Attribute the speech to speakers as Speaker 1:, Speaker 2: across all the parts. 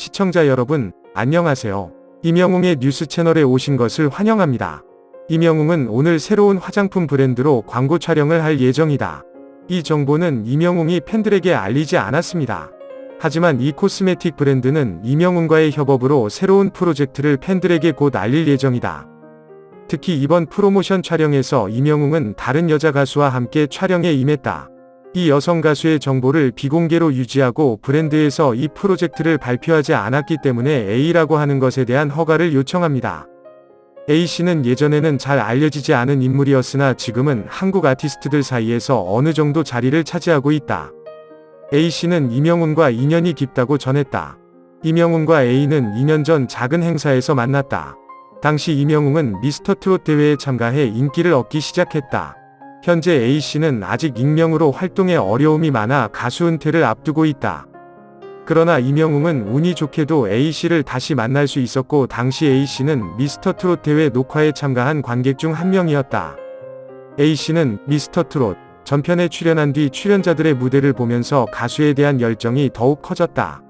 Speaker 1: 시청자 여러분, 안녕하세요. 임영웅의 뉴스 채널에 오신 것을 환영합니다. 임영웅은 오늘 새로운 화장품 브랜드로 광고 촬영을 할 예정이다. 이 정보는 임영웅이 팬들에게 알리지 않았습니다. 하지만 이 코스메틱 브랜드는 임영웅과의 협업으로 새로운 프로젝트를 팬들에게 곧 알릴 예정이다. 특히 이번 프로모션 촬영에서 임영웅은 다른 여자 가수와 함께 촬영에 임했다. 이 여성 가수의 정보를 비공개로 유지하고 브랜드에서 이 프로젝트를 발표하지 않았기 때문에 A라고 하는 것에 대한 허가를 요청합니다. A씨는 예전에는 잘 알려지지 않은 인물이었으나 지금은 한국 아티스트들 사이에서 어느 정도 자리를 차지하고 있다. A씨는 임영웅과 인연이 깊다고 전했다. 임영웅과 A는 2년 전 작은 행사에서 만났다. 당시 임영웅은 미스터 트롯 대회에 참가해 인기를 얻기 시작했다. 현재 A씨는 아직 익명으로 활동에 어려움이 많아 가수 은퇴를 앞두고 있다. 그러나 임영웅은 운이 좋게도 A씨를 다시 만날 수 있었고 당시 A씨는 미스터 트롯 대회 녹화에 참가한 관객 중 한 명이었다. A씨는 미스터 트롯 전편에 출연한 뒤 출연자들의 무대를 보면서 가수에 대한 열정이 더욱 커졌다.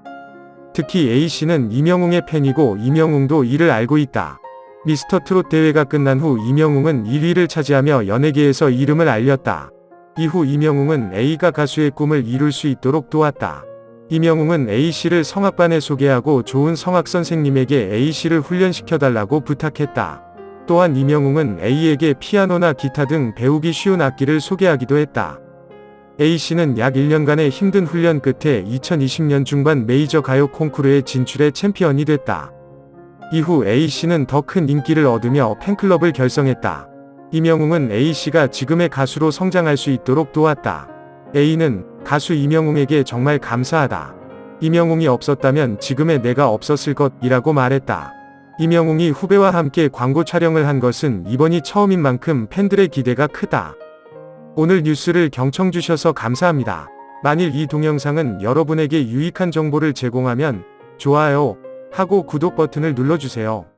Speaker 1: 특히 A씨는 임영웅의 팬이고 임영웅도 이를 알고 있다. 미스터 트롯 대회가 끝난 후 임영웅은 1위를 차지하며 연예계에서 이름을 알렸다. 이후 임영웅은 A가 가수의 꿈을 이룰 수 있도록 도왔다. 임영웅은 A씨를 성악반에 소개하고 좋은 성악 선생님에게 A씨를 훈련시켜달라고 부탁했다. 또한 임영웅은 A에게 피아노나 기타 등 배우기 쉬운 악기를 소개하기도 했다. A씨는 약 1년간의 힘든 훈련 끝에 2020년 중반 메이저 가요 콩쿠르에 진출해 챔피언이 됐다. 이후 A씨는 더 큰 인기를 얻으며 팬클럽을 결성했다. 임영웅은 A씨가 지금의 가수로 성장할 수 있도록 도왔다. A는 가수 임영웅에게 정말 감사하다. 임영웅이 없었다면 지금의 내가 없었을 것이라고 말했다. 임영웅이 후배와 함께 광고 촬영을 한 것은 이번이 처음인 만큼 팬들의 기대가 크다. 오늘 뉴스를 경청 주셔서 감사합니다. 만일 이 동영상은 여러분에게 유익한 정보를 제공하면 좋아요 하고 구독 버튼을 눌러주세요.